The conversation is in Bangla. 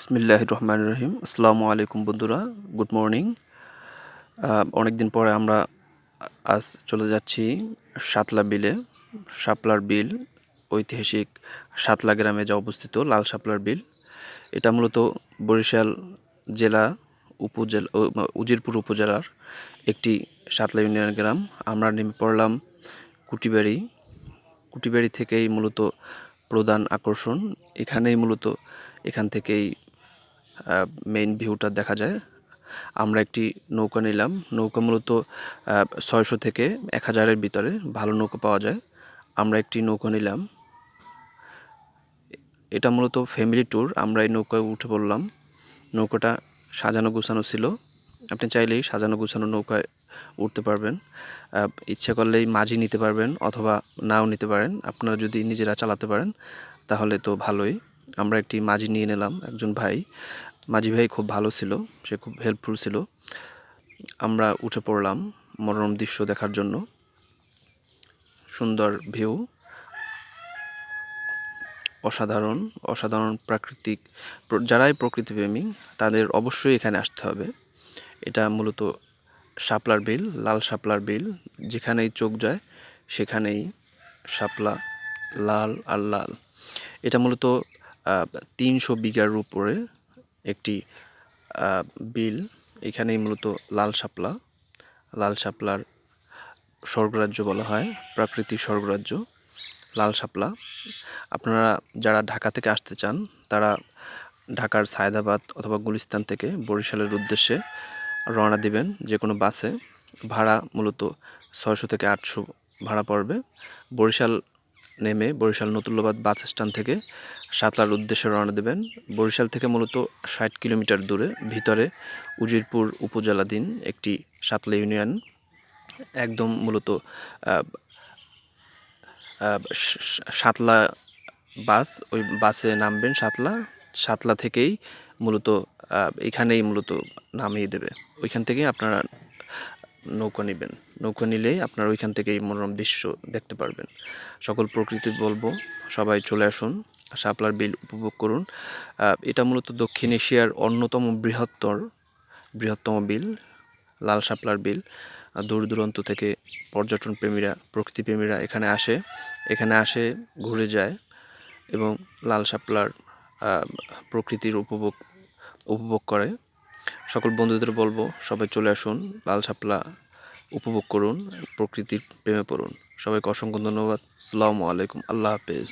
বিসমিল্লাহ রহমান রহিম আসসালামু আলাইকুম বন্ধুরা, গুড মর্নিং। অনেক দিন পরে আমরা আজ চলে যাচ্ছি সাতলা বিলে শাপলার বিল, ঐতিহাসিক সাতলা গ্রামে যা অবস্থিত লাল শাপলার বিল। এটা মূলত বরিশাল জেলা উপজেলা উজিরপুর উপজেলার একটি সাতলা ইউনিয়ন গ্রাম। আমরা নেমে পড়লাম কুটিবাড়ি। কুটিবাড়ি থেকেই মূলত প্রধান আকর্ষণ। এখানেই মূলত এখান থেকেই মেইন ভিউটা দেখা যায়। আমরা একটি নৌকা নিলাম। নৌকা মূলত ছয়শো থেকে এক হাজারের ভিতরে ভালো নৌকা পাওয়া যায়। আমরা একটি নৌকা নিলাম। এটা মূলত ফ্যামিলি ট্যুর আমরা এই নৌকায় উঠে পড়লাম। নৌকাটা সাজানো গুছানো ছিল। আপনি চাইলেই সাজানো গুছানো নৌকায় উঠতে পারবেন। ইচ্ছে করলেই মাঝি নিতে পারবেন অথবা নাও নিতে পারেন। আপনারা যদি নিজেরা চালাতে পারেন, তাহলে তো ভালোই। আমরা একটি মাঝি নিয়ে নিলাম, একজন ভাই। মাঝি ভাই খুব ভালো ছিল, সে খুব হেল্পফুল ছিল। আমরা উঠে পড়লাম মনোরম দৃশ্য দেখার জন্য। সুন্দর ভিউ অসাধারণ অসাধারণ প্রাকৃতিক প্র- যারাই প্রকৃতিপ্রেমী, তাদের অবশ্যই এখানে আসতে হবে। এটা মূলত শাপলার বিল, লাল শাপলার বিল। যেখানেই চোখ যায়, সেখানেই শাপলা লাল আর লাল। এটা মূলত তিনশো বিঘার উপরে একটি বিল। এখানেই মূলত লাল শাপলা। লাল শাপলার স্বর্গরাজ্য বলা হয়, প্রাকৃতিক স্বর্গরাজ্য, লাল শাপলা। আপনারা যারা ঢাকা থেকে আসতে চান, তারা ঢাকার সায়দাবাদ অথবা গুলিস্তান থেকে বরিশালের উদ্দেশ্যে রওনা দিবেন যে কোনো বাসে। ভাড়া মূলত ছয়শো থেকে আটশো ভাড়া পড়বে। বরিশাল নেমে বরিশাল নতুল্লাবাদ বাস স্ট্যান্ড থেকে সাতলার উদ্দেশ্যে রওনা দেবেন। বরিশাল থেকে মূলত ষাট কিলোমিটার দূরে, ভিতরে উজিরপুর উপজেলাধীন একটি সাতলা ইউনিয়ন। একদম মূলত সাতলা বাস, ওই বাসে নামবেন সাতলা। সাতলা থেকেই মূলত এখানেই মূলত নামিয়ে দেবে। ওইখান থেকেই আপনারা নৌকা নেবেন। নৌকা নিলেই আপনারা ওইখান থেকেই মনোরম দৃশ্য দেখতে পারবেন। সকল প্রকৃতি বলব, সবাই চলে আসুন, শাপলার বিল উপভোগ করুন। এটা মূলত দক্ষিণ এশিয়ার অন্যতম বৃহত্তর, বৃহত্তম বিল, লাল শাপলার বিল। দূর দূরান্ত থেকে পর্যটন প্রেমীরা প্রকৃতিপ্রেমীরা এখানে আসে। এখানে আসে, ঘুরে যায় এবং লাল শাপলার প্রকৃতির উপভোগ উপভোগ করে। সকল বন্ধুদের বলব, সবাই চলে আসুন, লাল শাপলা উপভোগ করুন, প্রকৃতির প্রেমে পড়ুন। সবাইকে অসংখ্য ধন্যবাদ। আসসালামু আলাইকুম। আল্লাহ হাফেজ।